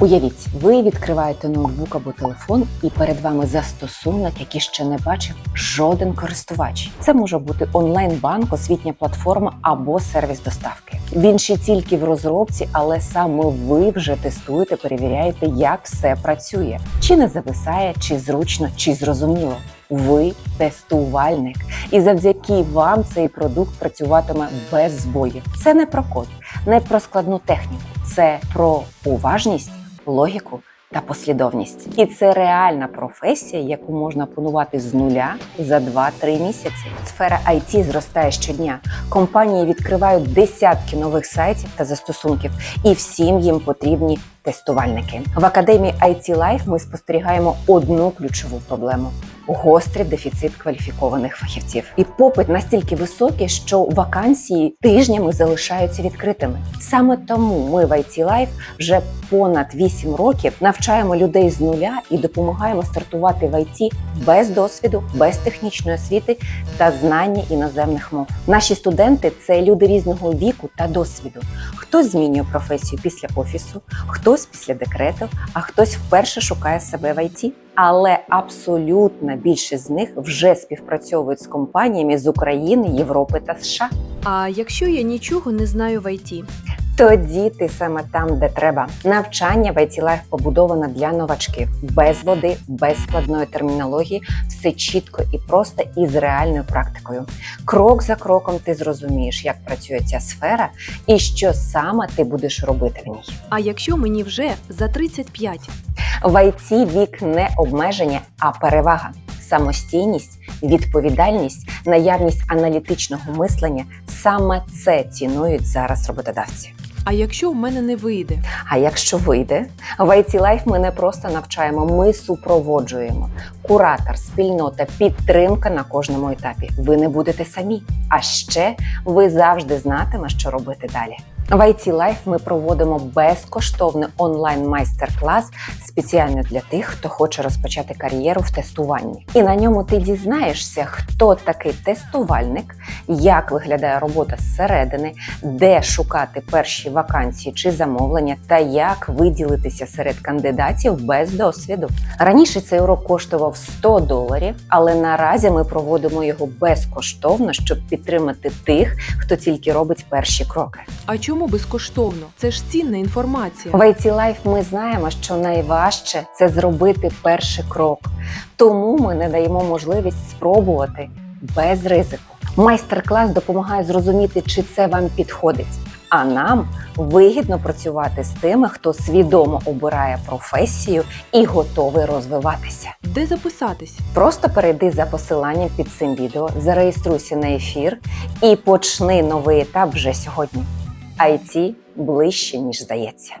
Уявіть, ви відкриваєте ноутбук або телефон, і перед вами застосунок, який ще не бачив жоден користувач. Це може бути онлайн-банк, освітня платформа або сервіс доставки. Він ще тільки в розробці, але саме ви вже тестуєте, перевіряєте, як все працює, чи не зависає, чи зручно, чи зрозуміло. Ви тестувальник, і завдяки вам цей продукт працюватиме без збоїв. Це не про код, не про складну техніку, це про уважність, логіку та послідовність. І це реальна професія, яку можна опанувати з нуля за 2-3 місяці. Сфера IT зростає щодня. Компанії відкривають десятки нових сайтів та застосунків, і всім їм потрібні тестувальники. В академії IT Life ми спостерігаємо одну ключову проблему. Гострий дефіцит кваліфікованих фахівців, і попит настільки високий, що вакансії тижнями залишаються відкритими. Саме тому ми в IT Life вже понад 8 років навчаємо людей з нуля і допомагаємо стартувати в IT без досвіду, без технічної освіти та знання іноземних мов. Наші студенти це люди різного віку та досвіду. Хтось змінює професію після офісу, хтось після декрету, а хтось вперше шукає себе в IT. Але абсолютна більшість з них вже співпрацьовують з компаніями з України, Європи та США. А якщо я нічого не знаю в ІТ? Тоді ти саме там, де треба. Навчання в IT Life побудовано для новачків без води, без складної термінології, все чітко і просто і з реальною практикою. Крок за кроком ти зрозумієш, як працює ця сфера і що саме ти будеш робити в ній. А якщо мені вже за 35? В IT вік не обмеження, а перевага. Самостійність, відповідальність, наявність аналітичного мислення саме це цінують зараз роботодавці. А якщо в мене не вийде? А якщо вийде, в IT Life ми не просто навчаємо, ми супроводжуємо. Куратор, спільнота, підтримка на кожному етапі. Ви не будете самі. А ще ви завжди знатиме, що робити далі. В IT Life ми проводимо безкоштовний онлайн майстер-клас спеціально для тих, хто хоче розпочати кар'єру в тестуванні. І на ньому ти дізнаєшся, хто такий тестувальник, як виглядає робота зсередини, де шукати перші вакансії чи замовлення, та як виділитися серед кандидатів без досвіду. Раніше цей урок коштував 100 доларів, але наразі ми проводимо його безкоштовно, щоб підтримати тих, хто тільки робить перші кроки. А чому безкоштовно? Це ж цінна інформація. В IT Life ми знаємо, що найважче це зробити перший крок. Тому ми не даємо можливість спробувати без ризику. Майстер-клас допомагає зрозуміти, чи це вам підходить. А нам вигідно працювати з тими, хто свідомо обирає професію і готовий розвиватися. Де записатись? Просто перейди за посиланням під цим відео, зареєструйся на ефір і почни новий етап вже сьогодні. IT ближче, ніж здається.